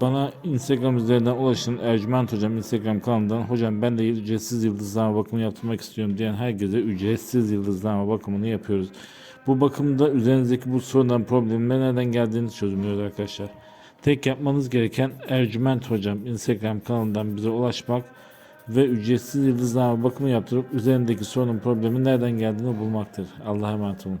bana Instagram üzerinden ulaşın Ercüment Hocam Instagram kanalından hocam ben de ücretsiz yıldızlama bakımı yaptırmak istiyorum diyen herkese ücretsiz yıldızlama bakımını yapıyoruz. Bu bakımda üzerinizdeki bu sorunların problemin nereden geldiğini çözümlüyoruz arkadaşlar. Tek yapmanız gereken Ercüment Hocam Instagram kanalından bize ulaşmak ve ücretsiz yıldızlama bakımı yaptırıp üzerindeki sorunun problemin nereden geldiğini bulmaktır. Allah'a emanet olun.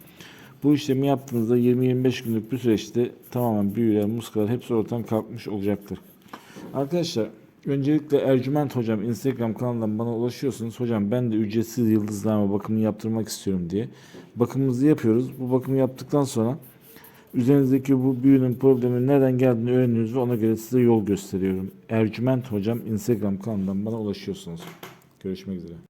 Bu işlemi yaptığınızda 20-25 günlük bir süreçte tamamen büyüler, muskalar hepsi ortadan kalkmış olacaktır. Arkadaşlar öncelikle Ercüment Hocam Instagram kanalından bana ulaşıyorsunuz. Hocam ben de ücretsiz yıldızlama bakımını yaptırmak istiyorum diye. Bakımımızı yapıyoruz. Bu bakımı yaptıktan sonra üzerinizdeki bu büyünün problemin nereden geldiğini öğreniyoruz ve ona göre size yol gösteriyorum. Ercüment Hocam Instagram kanalından bana ulaşıyorsunuz. Görüşmek üzere.